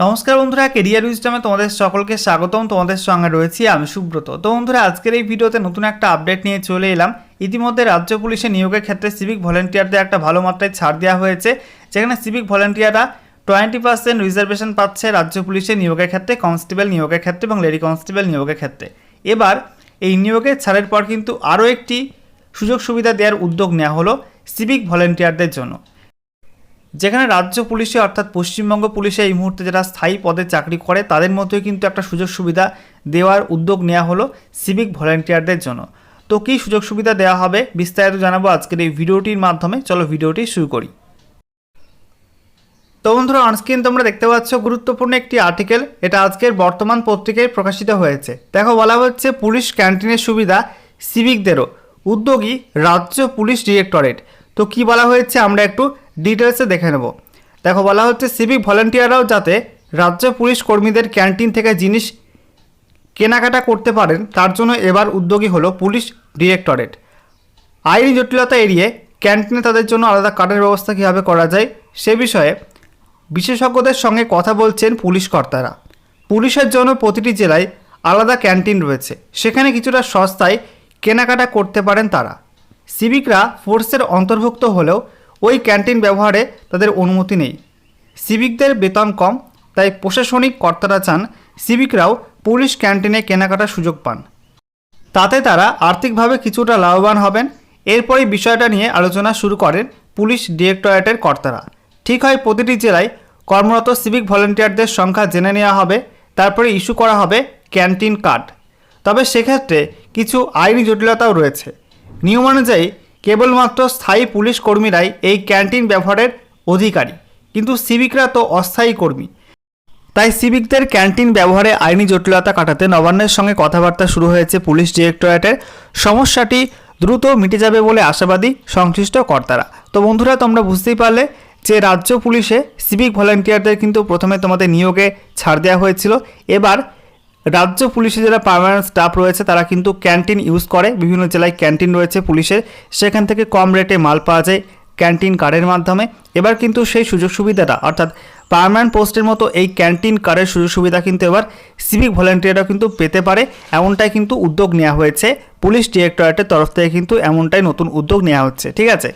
নমস্কার বন্ধুরা কেরিয়ার উইজডমে তোমাদের সকলকে স্বাগতম, তোমাদের সঙ্গে রয়েছি আমি সুব্রত। তো বন্ধুরা, আজকের এই ভিডিওতে নতুন একটা আপডেট নিয়ে চলে এলাম। ইতিমধ্যে রাজ্য পুলিশে নিয়োগের ক্ষেত্রে সিভিক ভলেন্টিয়ারদের একটা ভালো মাত্রায় ছাড় দেওয়া হয়েছে, যেখানে সিভিক ভলেন্টিয়াররা টোয়েন্টি পার্সেন্ট রিজার্ভেশন পাচ্ছে রাজ্য পুলিশে নিয়োগের ক্ষেত্রে কনস্টেবল নিয়োগের ক্ষেত্রে এবং লেডি কনস্টেবল নিয়োগের ক্ষেত্রে। এবার, এই নিয়োগের ছাড়ের পর কিন্তু আরও একটি সুযোগ সুবিধা দেওয়ার উদ্যোগ নেওয়া হলো সিভিক ভলেন্টিয়ারদের জন্য। যেখানে রাজ্য পুলিশে অর্থাৎ পশ্চিমবঙ্গ পুলিশে এই মুহূর্তে যারা স্থায়ী পদে চাকরি করে, তাদের মধ্যেও কিন্তু একটা সুযোগ সুবিধা দেওয়ার উদ্যোগ নেওয়া হলো সিভিক ভলেন্টিয়ারদের জন্য। তো কী সুযোগ সুবিধা দেওয়া হবে বিস্তারিত জানাব আজকের এই ভিডিওটির মাধ্যমে। চলো ভিডিওটি শুরু করি। তো বন্ধুরা অনস্ক্রিন তোমরা দেখতে পাচ্ছ গুরুত্বপূর্ণ একটি আর্টিকেল এটা আজকের বর্তমান পত্রিকায় প্রকাশিত হয়েছে। দেখো, বলা হচ্ছে পুলিশ ক্যান্টিনের সুবিধা সিভিকদেরও উদ্যোগী রাজ্য পুলিশ ডিরেক্টরেট। তো কি বলা হয়েছে আমরা একটু ডিটেলসে দেখে নেব। দেখো, বলা হচ্ছে সিভিক ভলেন্টিয়াররাও যাতে রাজ্য পুলিশ কর্মীদের ক্যান্টিন থেকে জিনিস কেনাকাটা করতে পারেন, তার জন্য এবার উদ্যোগী হলো পুলিশ ডিরেক্টরেট আইনি জটিলতা এড়িয়ে ক্যান্টিনে তাদের জন্য আলাদা কার্ডের ব্যবস্থা কীভাবে করা যায়, সে বিষয়ে বিশেষজ্ঞদের সঙ্গে কথা বলছেন পুলিশ কর্তারা। পুলিশের জন্য প্রতিটি জেলায় আলাদা ক্যান্টিন রয়েছে, সেখানে কিছুটা সস্তায় কেনাকাটা করতে পারেন তারা। সিভিকরা ফোর্সের অন্তর্ভুক্ত হলেও ওই ক্যান্টিন ব্যবহারে তাদের অনুমতি নেই। সিভিকদের বেতন কম, তাই প্রশাসনিক কর্তারা চান সিভিকরাও পুলিশ ক্যান্টিনে কেনাকাটার সুযোগ পান। তাতে তারা আর্থিকভাবে কিছুটা লাভবান হবেন। এরপরই বিষয়টা নিয়ে আলোচনা শুরু করেন পুলিশ ডিরেক্টরেটের কর্তারা। ঠিক হয় প্রতিটি জেলায় কর্মরত সিভিক ভলেন্টিয়ারদের সংখ্যা জেনে নেওয়া হবে, তারপরে ইস্যু করা হবে ক্যান্টিন কার্ড। তবে সেক্ষেত্রে কিছু আইনি জটিলতাও রয়েছে। নিয়ম অনুযায়ী কেবলমাত্র স্থায়ী পুলিশ কর্মীরাই এই ক্যান্টিন ব্যবহারের অধিকারী। কিন্তু সিভিকরা তো অস্থায়ী কর্মী। তাই সিভিকদের ক্যান্টিন ব্যবহারে আইনি জটিলতা কাটাতে নবান্নের সঙ্গে কথাবার্তা শুরু হয়েছে পুলিশ ডিরেক্টরেটের। সমস্যাটি দ্রুত মিটে যাবে বলে আশাবাদী সংশ্লিষ্ট কর্তারা। তো বন্ধুরা, তোমরা বুঝতেই পারলে যে রাজ্য পুলিশে সিভিক ভলেন্টিয়ারদের কিন্তু প্রথমে তোমাদের নিয়োগে ছাড় দেওয়া হয়েছিল। এবার রাজ্য পুলিশে যারা পার্মানেন্ট স্টাফ রয়েছে, তারা কিন্তু ক্যান্টিন ইউজ করে। বিভিন্ন জেলায় ক্যান্টিন রয়েছে পুলিশের। সেখান থেকে কম রেটে মাল পাওয়া যায় ক্যান্টিন কার্ডের মাধ্যমে। এবার কিন্তু সেই সুযোগ সুবিধাটা, অর্থাৎ পার্মানেন্ট পোস্টের মতো এই ক্যান্টিন কার্ডের সুযোগ সুবিধা কিন্তু এবার সিভিক ভলেন্টিয়াররা কিন্তু পেতে পারে। এমনটাই কিন্তু উদ্যোগ নেওয়া হয়েছে। পুলিশ ডিরেক্টরেটের তরফ থেকে কিন্তু এমনটাই নতুন উদ্যোগ নেওয়া হচ্ছে। ঠিক আছে?